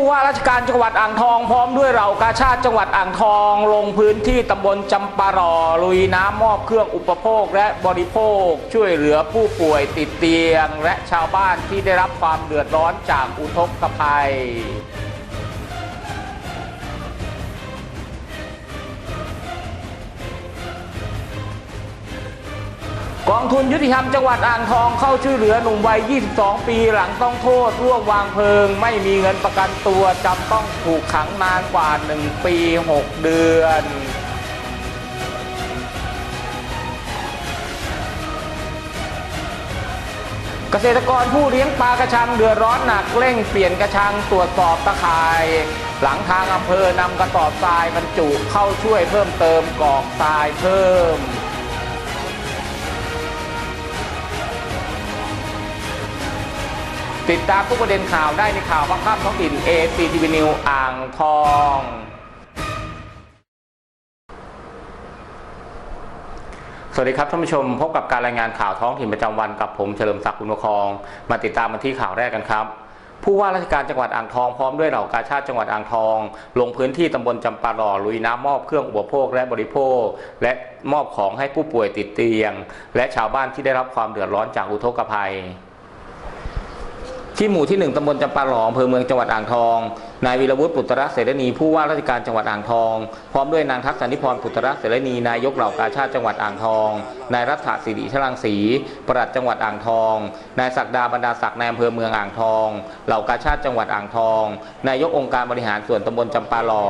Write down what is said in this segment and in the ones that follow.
ผู้ว่าราชการจังหวัดอ่างทองพร้อมด้วยเหล่ากาชาติจังหวัดอ่างทองลงพื้นที่ตำบลจำปาหล่อลุยน้ำมอบเครื่องอุปโภคและบริโภค ช่วยเหลือผู้ป่วยติดเตียง และชาวบ้านที่ได้รับความเดือดร้อนจากอุทกภัย กองทุนยุติธรรมจังหวัดอ่างทองเข้าช่วยเหลือหนุ่มวัย 22 ปีหลังต้องโทษร่วมวางเพลิง ไม่มีเงินประกันตัวจำต้องถูกขังนานกว่า 1 ปี 6 เดือน เกษตรกรผู้เลี้ยงปลากระชังเดือดร้อนหนักเร่งเปลี่ยนกระชังตรวจสอบตะข่าย หลังทางอำเภอนำกระสอบทรายบรรจุเข้าช่วยเพิ่มเติมกอกทรายเพิ่ม ติดตามทุกประเด็นข่าวได้ในข่าวบังคับท้องถิ่น ACTV News อ่างทอง สวัสดีครับท่านผู้ชมพบกับการรายงานข่าวท้องถิ่นประจำวันกับผมเฉลิมศักดิ์คุณประคอง มาติดตามมาที่ข่าวแรกกันครับผู้ว่าราชการจังหวัดอ่างทองพร้อมด้วยเหล่ากาชาติจังหวัดอ่างทอง ลงพื้นที่ตำบลจำปาหล่อลุยน้ำมอบเครื่องอุปโภคและบริโภค และมอบของให้ผู้ป่วยติดเตียง และชาวบ้านที่ได้รับความเดือดร้อนจากอุทกภัย ที่หมู่ที่หนึ่งตำบลจำปาหลออำเภอเมืองจังหวัดอ่างทอง นายวีรวุฒิปุตระเสรณีผู้ว่าราชการจังหวัดอ่างทอง พร้อมด้วยนางทักษณิพรปุตระเสรณีนายกเหล่ากาชาติจังหวัดอ่างทอง นายรัฐศิริชลังสีปลัดจังหวัดอ่างทอง นายศักดาบรรดาศักดิ์นายอำเภอเมืองอ่างทอง เหล่ากาชาติจังหวัดอ่างทอง นายกองค์การบริหารส่วนตำบลจำปาหลอ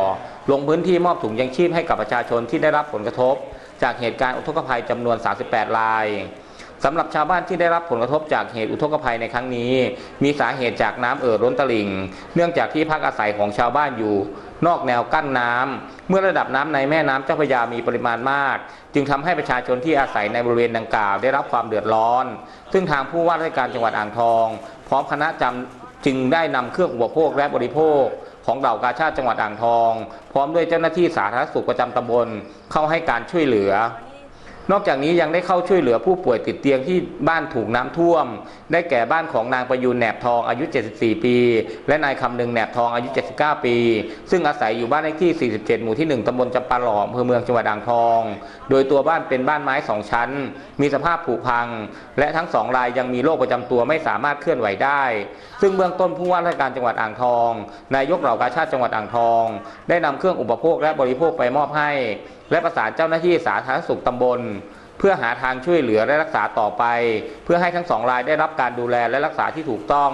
ลงพื้นที่มอบถุงยังชีพให้กับประชาชนที่ได้รับผลกระทบ จากเหตุการณ์อุทกภัยจำนวน 38 ราย สำหรับชาวบ้านที่ได้รับผลกระทบจากเหตุอุทกภัยในครั้งนี้ มีสาเหตุจากน้ำเอ่อล้นตลิ่ง เนื่องจากที่พักอาศัยของชาวบ้านอยู่ นอกแนวกั้นน้ำเมื่อระดับน้ำในแม่น้ำเจ้าพระยามีปริมาณมาก จึงทำให้ประชาชนที่อาศัยในบริเวณดังกล่าว ได้รับความเดือดร้อน ซึ่งทางผู้ว่าราชการจังหวัดอ่างทอง พร้อมคณะจำจึงได้นำเครื่องอุปโภคและบริโภคของเหล่ากาชาติจังหวัดอ่างทอง พร้อมด้วยเจ้าหน้าที่สาธารณสุขประจำตำบลเข้าให้การช่วยเหลือ นอกจากนี้ยังได้เข้าช่วยเหลือผู้ป่วยติดเตียงที่บ้านถูกน้ำท่วม ได้แก่บ้านของนางประยูนแหนบทองอายุ 74 ปี และนายคำนึงแหนบทองอายุ 79 ปี ซึ่งอาศัยอยู่บ้านเลขที่ 47 หมู่ที่ 1ตำบลจำปาหล่ออำเภอเมืองจังหวัดอ่างทอง โดยตัวบ้านเป็นบ้านไม้สองชั้น มีสภาพผุพัง และทั้งสองรายยังมีโรคประจำตัวไม่สามารถเคลื่อนไหวได้ ซึ่งเบื้องต้นผู้ว่าราชการจังหวัดอ่างทอง นายกเหล่ากาชาติจังหวัดอ่างทอง ได้นำเครื่องอุปโภคและบริโภคไปมอบให้ และประสานเจ้าหน้าที่สาธารณสุขตำบล เพื่อหาทางช่วยเหลือและรักษาต่อไป เพื่อให้ทั้งสองรายได้รับการดูแลและรักษาที่ถูกต้อง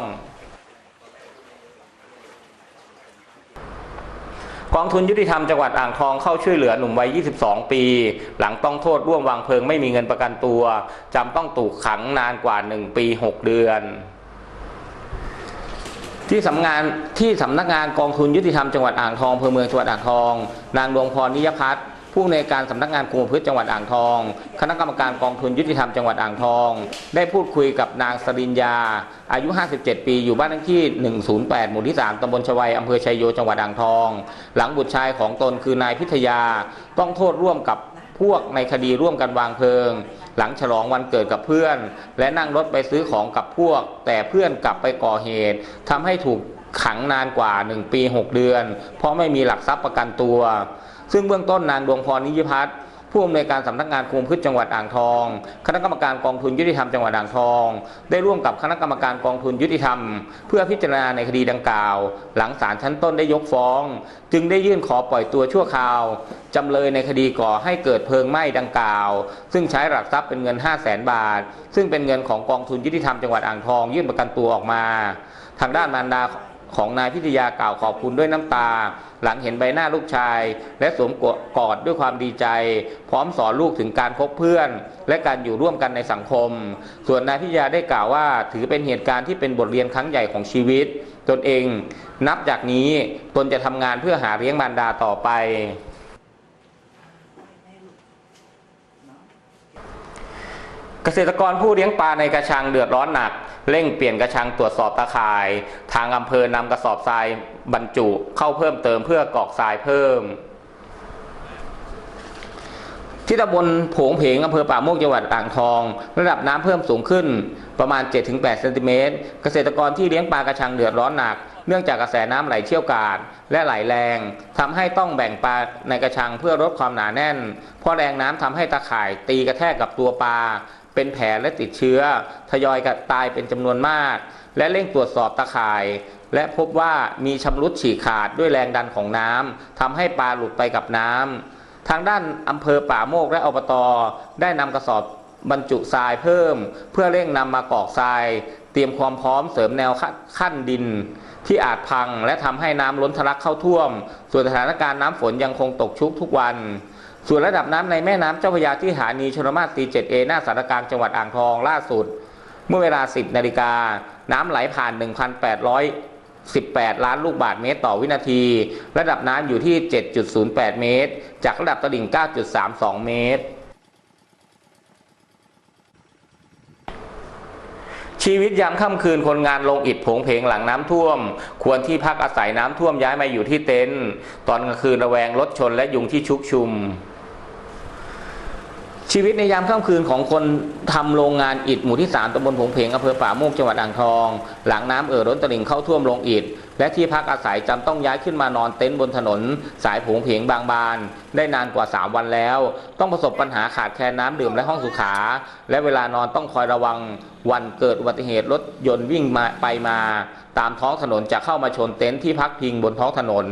กองทุนยุติธรรมจังหวัดอ่างทองเข้าช่วยเหลือหนุ่มวัย 22 ปี หลังต้องโทษร่วมวางเพลิงไม่มีเงินประกันตัว จำต้องถูกขังนานกว่า 1 ปี 6 เดือน ที่สำงานที่สำนักงานกองทุนยุติธรรมจังหวัดอ่างทองอำเภอเมืองจังหวัดอ่างทอง นางดวงพรนิยพัฒน์ ผู้ในวยการสำนักงานคุมประพฤติจังหวัดอ่างทอง คณะกรรมการกองทุนยุติธรรมจังหวัดอ่างทอง ได้พูดคุยกับนางสริญญา อายุ 57 ปี อยู่บ้านเลขที่ 108 หมู่ที่ 3ตำบลชวัยอำเภอชัยโย จังหวัดอ่างทอง หลังบุตรชายของตนคือนายพิทยา ต้องโทษร่วมกับพวกในคดีร่วมกันวางเพลิง หลังฉลองวันเกิดกับเพื่อน และนั่งรถไปซื้อของกับพวก แต่เพื่อนกลับไปก่อเหตุทำให้ถูกขังนานกว่า 1 ปี 6 เดือน เพราะไม่มีหลักทรัพย์ประกันตัว ซึ่งเบื้องต้นนางดวงพรนิยพัฒน์ผู้อำนวยการสำนักงานคุมพืชจังหวัดอ่างทอง คณะกรรมการกองทุนยุติธรรมจังหวัดอ่างทอง ได้ร่วมกับคณะกรรมการกองทุนยุติธรรม เพื่อพิจารณาในคดีดังกล่าว หลังศาลชั้นต้นได้ยกฟ้อง จึงได้ยื่นขอปล่อยตัวชั่วคราวจำเลยในคดีก่อให้เกิดเพลิงไหม้ดังกล่าว ซึ่งใช้หลักทรัพย์เป็นเงิน 5 0 0แสนบาท ซึ่งเป็นเงินของกองทุนยุติธรรมจังหวัดอ่างทอง ยื่นประกันตัวออกมา ทางด้านมารดา ของนายพิทยากล่าวขอบคุณด้วยน้ำตา หลังเห็นใบหน้าลูกชาย และสวมกอดด้วยความดีใจ พร้อมสอนลูกถึงการคบเพื่อน และการอยู่ร่วมกันในสังคม ส่วนนายพิทยาได้กล่าวว่า ถือเป็นเหตุการณ์ที่เป็นบทเรียนครั้งใหญ่ของชีวิต ตนเอง นับจากนี้ตนจะทำงานเพื่อหาเลี้ยงมารดาต่อไป เกษตรกรผู้เลี้ยงปลาในกระชังเดือดร้อนหนัก เร่งเปลี่ยนกระชังตรวจสอบตะข่าย ทางอำเภอนำกระสอบทรายบรรจุเข้าเพิ่มเติมเพื่อกรอกทรายเพิ่ม ที่ตำบลผงเพงอำเภอป่าโมกจังหวัดอ่างทอง ระดับน้ำเพิ่มสูงขึ้นประมาณ 7-8เซนติเมตรเกษตรกรที่เลี้ยงปลากระชังเดือดร้อนหนักเนื่องจากกระแสน้ำไหลเชี่ยวกราดและไหลแรงทำให้ต้องแบ่งปลาในกระชังเพื่อลดความหนาแน่น เพราะแรงน้ำทำให้ตะข่ายตีกระแทกกับตัวปลา เป็นแผลและติดเชื้อ ทยอยกับตายเป็นจำนวนมาก และเร่งตรวจสอบตะข่าย และพบว่ามีชำรุดฉีกขาดด้วยแรงดันของน้ำทำให้ปลาหลุดไปกับน้ำทางด้านอำเภอป่าโมกและอบตได้นำกระสอบบรรจุทรายเพิ่ม เพื่อเร่งนำมากรอกทราย เตรียมความพร้อมเสริมแนวขั้นดิน ที่อาจพังและทำให้น้ำล้นทะลักเข้าท่วม ส่วนสถานการณ์น้ำฝนยังคงตกชุกทุกวัน ส่วนระดับน้ำในแม่น้ำเจ้าพระยาที่สถานีชลมาศตีเจ็ดเอหน้าสารกลางจังหวัดอ่างทองล่าสุด เมื่อเวลา 10นาฬิกา น้ำไหลผ่าน 1,818 ล้านลูกบาศก์เมตรต่อวินาที ระดับน้ำอยู่ที่ 7.08 เมตร จากระดับตลิ่ง 9.32 เมตร ชีวิตยามค่ำคืนคนงานลงอิฐผงเพงหลังน้ำท่วม ควรที่พักอาศัยน้ำท่วมย้ายมาอยู่ที่เต็นท์ตอนกลางคืนระแวงรถชนและยุงที่ชุกชุม ชีวิตในยามค่ำคืนของคนทำโรงงานอิฐหมู่ที่ 3ตำบลผงเพงอำเภอป่าโมกจังหวัดอ่างทอง หลังน้ำเอ่อล้นตลิ่งเข้าท่วมโรงอิฐ และที่พักอาศัยจำต้องย้ายขึ้นมานอนเต็นท์บนถนน สายผงเพงบางบาน ได้นานกว่า 3 วันแล้ว ต้องประสบปัญหาขาดแคลนน้ำดื่มและห้องสุขา และเวลานอนต้องคอยระวังวันเกิดอุบัติเหตุรถยนต์วิ่งมาไปมา ตามท้องถนนจะเข้ามาชนเต็นท์ที่พักพิงบนท้องถนน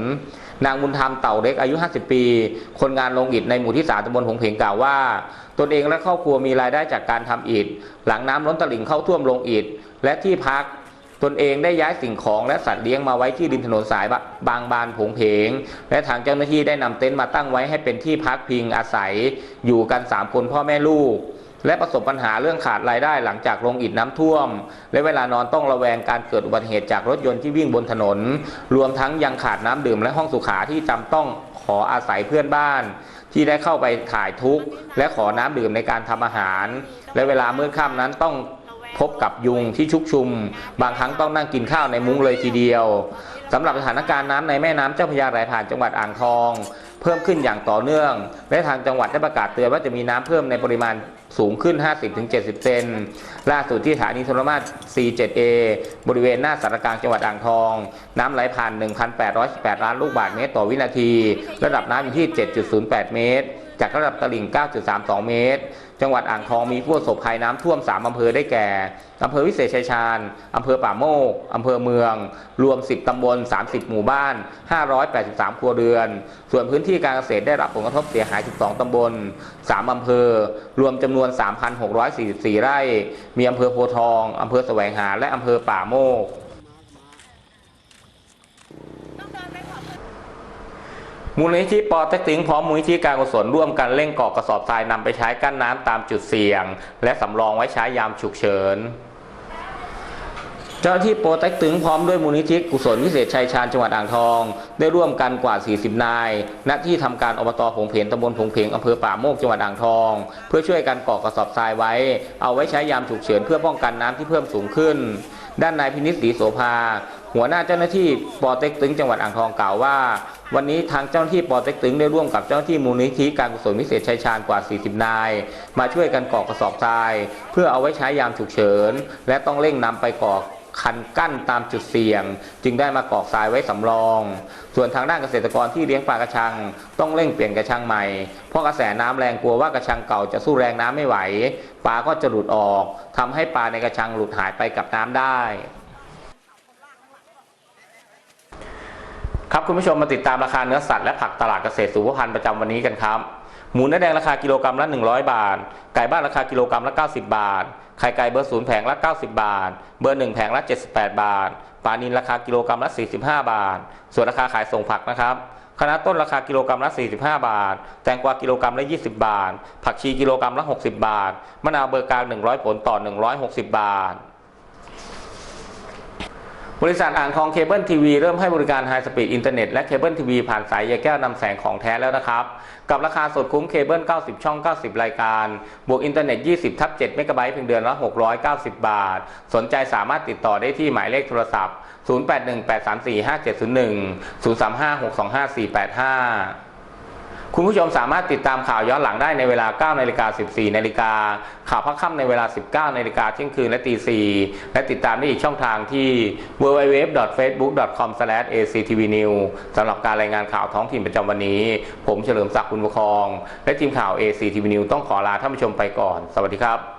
นางบุญธรรมเต่าเล็กอายุ 50 ปี คนงานลงอิฐในหมู่ที่3ตำบลผงเพงกล่าวว่า ตนเองและครอบครัวมีรายได้จากการทำอิฐ หลังน้ำล้นตลิ่งเข้าท่วมโรงอิฐและที่พัก ตนเองได้ย้ายสิ่งของและสัตว์เลี้ยงมาไว้ที่ริมถนนสายบางบานผงเพง และทางเจ้าหน้าที่ได้นำเต็นท์มาตั้งไว้ให้เป็นที่พักพิงอาศัย อยู่กัน 3 คนพ่อแม่ลูก และประสบปัญหาเรื่องขาดรายได้หลังจากโรงอิฐน้ำท่วม และเวลานอนต้องระแวงการเกิดอุบัติเหตุจากรถยนต์ที่วิ่งบนถนน รวมทั้งยังขาดน้ำดื่มและห้องสุขาที่จำต้องขออาศัยเพื่อนบ้าน ที่ได้เข้าไปถ่ายทุกข์และขอน้ำดื่มในการทำอาหาร และเวลาเมืดค่ำนั้นต้อง พบกับยุงที่ชุกชุม บางครั้งต้องนั่งกินข้าวในมุ้งเลยทีเดียวสำหรับสถานการณ์น้ำในแม่น้ำเจ้าพระยาไหลผ่านจังหวัดอ่างทอง เพิ่มขึ้นอย่างต่อเนื่อง และทางจังหวัดได้ประกาศเตือนว่าจะมีน้ำเพิ่มในปริมาณสูงขึ้น 50-70 เซน ล่าสุดที่สถานีโทรมาศ C7A บริเวณหน้าสารกลางจังหวัดอ่างทอง น้ำไหลผ่าน 1,818 ล้านลูกบาศก์เมตรต่อวินาที ระดับน้ำอยู่ที่ 7.08 เมตร จากระดับตลิ่ง 9.32 เมตร จังหวัดอ่างทองมีผู้ประสบภัยน้ำท่วม 3อำเภอได้แก่อำเภอวิเศษชัยชาญอำเภอป่าโมกอำเภอเมือง รวม 10ตำบล 30 หมู่บ้าน 583 ครัวเรือน ส่วนพื้นที่การเกษตรได้รับผลกระทบเสียหาย 12ตำบล 3อำเภอ รวมจำนวน 3,644 ไร่ มีอำเภอโพทองอำเภอแสวงหา และอำเภอป่าโมก มูลนิธิปอเต็กตึงพร้อมมูลนิธิการกุศลร่วมกันเร่งกรอกระสอบทรายนำไปใช้กั้นน้ำตามจุดเสี่ยง และสำรองไว้ใช้ยามฉุกเฉินเจ้าหน้าที่โปรเต็กตึงพร้อมด้วยมูลนิธิกุศลวิเศษชัยชาญจังหวัดอ่างทอง ได้ร่วมกันกว่า 40 นาย ณ ที่ทำการอบตผงเพนตำบลผงเพงอำเภอป่าโมกจังหวัดอ่างทอง เพื่อช่วยกันก่อกระสอบทรายไว้ เอาไว้ใช้ยามฉุกเฉินเพื่อป้องกันน้ำที่เพิ่มสูงขึ้น ด้านนายพินิษศรีโสภา หัวหน้าเจ้าหน้าที่ปอเต็กตึงจังหวัดอ่างทองกล่าวว่า วันนี้ทางเจ้าหน้าที่ปอเต็กตึงได้ร่วมกับเจ้าหน้าที่มูลนิธิการกุศลวิเศษชัยชาญกว่า 40 นาย มาช่วยกันก่อกระสอบทราย เพื่อเอาไว้ใช้ยามฉุกเฉิน และต้องเร่งนำไปก่อคันกั้นตามจุดเสี่ยง จึงได้มากอกทรายไว้สำรอง ส่วนทางด้านเกษตรกรที่เลี้ยงปลากระชัง ต้องเร่งเปลี่ยนกระชังใหม่ เพราะกระแสน้ำแรงกลัวว่ากระชังเก่าจะสู้แรงน้ำไม่ไหว ปลาก็จะหลุดออกทำให้ปลาในกระชังหลุดหายไปกับน้ำได้ ครับคุณผู้ชมมาติดตามราคาเนื้อสัตว์และผักตลาดเกษตรสุขภัณฑ์ประจำวันนี้กันครับ หมูเนื้อแดงราคากิโลกรัมละ 100 บาท ไก่บ้านราคากิโลกรัมละ 90 บาท ไข่ไก่เบอร์ศูนย์แผงละ 90 บาท เบอร์หนึ่งแผงละ 78 บาท ปลานินราคากิโลกรัมละ 45 บาท ส่วนราคาขายส่งผักนะครับคณะต้นราคากิโลกรัมละ 45 บาท แตงกวากิโลกรัมละ 20 บาท ผักชีกิโลกรัมละ 60 บาท มะนาวเบอร์กลาง100 ผลต่อ 160 บาท บริษัทอ่างทองเคเบิลทีวีเริ่มให้บริการไฮสปีดอินเทอร์เน็ตและเคเบิลทีวีผ่านสายใยแก้วนำแสงของแท้แล้วนะครับ กับราคาสดคุ้มเคเบิล 90 ช่อง 90 รายการ บวกอินเทอร์เน็ต 20 ทับ7เมกะไบต์เพียงเดือนละ 690 บาท สนใจสามารถติดต่อได้ที่หมายเลขโทรศัพท์ 0818345701 035625485 คุณผู้ชมสามารถติดตามข่าวย้อนหลังได้ในเวลา 9 นาฬิกา 14 นาฬิกา ข่าวพักค่ำในเวลา 19 นาฬิกาเที่ยงคืนและตี 4 และติดตามได้อีกช่องทางที่ www.facebook.com/actvnews สำหรับการรายงานข่าวท้องถิ่นประจำวันนี้ ผมเฉลิมศักดิ์คุณประคอง และทีมข่าว ACTV News ต้องขอลาท่านผู้ชมไปก่อน สวัสดีครับ